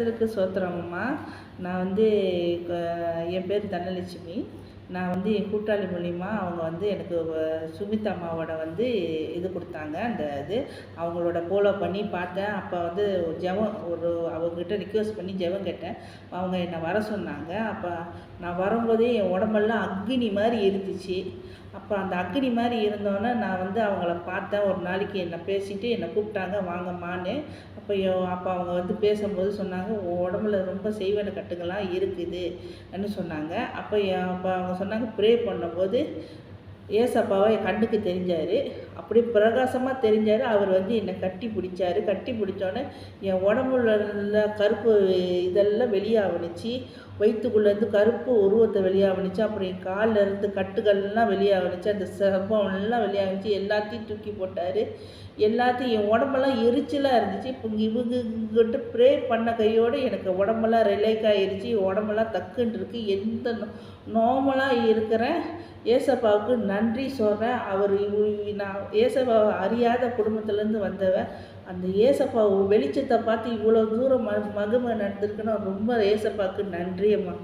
கர்த்தருக்கு சோத்திரம்மா. நான் வந்து என் பேர் தனலட்சுமி. நான் வந்து என் கூட்டாளி மூலிமா அவங்க வந்து எனக்கு வ- அம்மாவோட வந்து இது கொடுத்தாங்க அந்த இது. அவங்களோட ஃபாலோ பண்ணி பார்த்தேன். அப்போ வந்து ஜெபம் ஒரு அவங்ககிட்ட ரிக்வெஸ்ட் பண்ணி ஜெபம் கேட்டேன். அவங்க என்னை வர சொன்னாங்க. அப்போ நான் வரும்போதே என் உடம்பெல்லாம் அக்னி மாதிரி இருந்துச்சு. அப்போ அந்த அக்னி மாதிரி இருந்தோன்னே நான் வந்து அவங்கள பார்த்தேன். ஒரு நாளைக்கு என்னை பேசிட்டு என்னை கூப்பிட்டாங்க வாங்கம்மான்னு. அப்போ அப்போ அவங்க வந்து பேசும்போது சொன்னாங்க உன் உடம்புல ரொம்ப செய்வன கட்டுங்களாம் இருக்குதுன்னு சொன்னாங்க. அப்போ என் அப்போ அவங்க சொன்னாங்க ப்ரே பண்ணும்போது ஏசப்பாவை என் கண்ணுக்கு தெரிஞ்சார். அப்படி பிரகாசமாக தெரிஞ்சார் அவர் வந்து என்னை கட்டி பிடிச்சாரு. கட்டி பிடிச்சோன்னே என் உடம்புல கருப்பு இதெல்லாம் வெளியாகணுச்சு வயிற்றுக்குள்ளேருந்து கருப்பு உருவத்தை வெளியாகணுச்சு அப்புறம் என் கால்ல இருந்து கட்டுகள்லாம் வெளியாகணுச்சு அந்த சர்ப்பம் எல்லாம் வெளியாகணுச்சு எல்லாத்தையும் தூக்கி போட்டார். எல்லாத்தையும் என் உடம்பெல்லாம் எரிச்சலாக இருந்துச்சு. இப்போ இவங்க இங்கிட்ட ப்ரே பண்ண கையோடு எனக்கு உடம்பெல்லாம் ரிலேக் ஆகிருச்சு உடம்பெல்லாம் தக்குன்னு எந்த நார்மலாக இருக்கிறேன். ஏசப்பாவுக்கு நன்றி சொல்கிறேன் அவர் நான் ஏசப்பாவை அறியாத குடும்பத்துலேருந்து வந்தவன். அந்த ஏசப்பா வெளிச்சத்தை பார்த்து இவ்வளோ தூரம் ம மகிமை நடந்திருக்குன்னா ரொம்ப ஏசப்பாவுக்கு நன்றி. 业吗？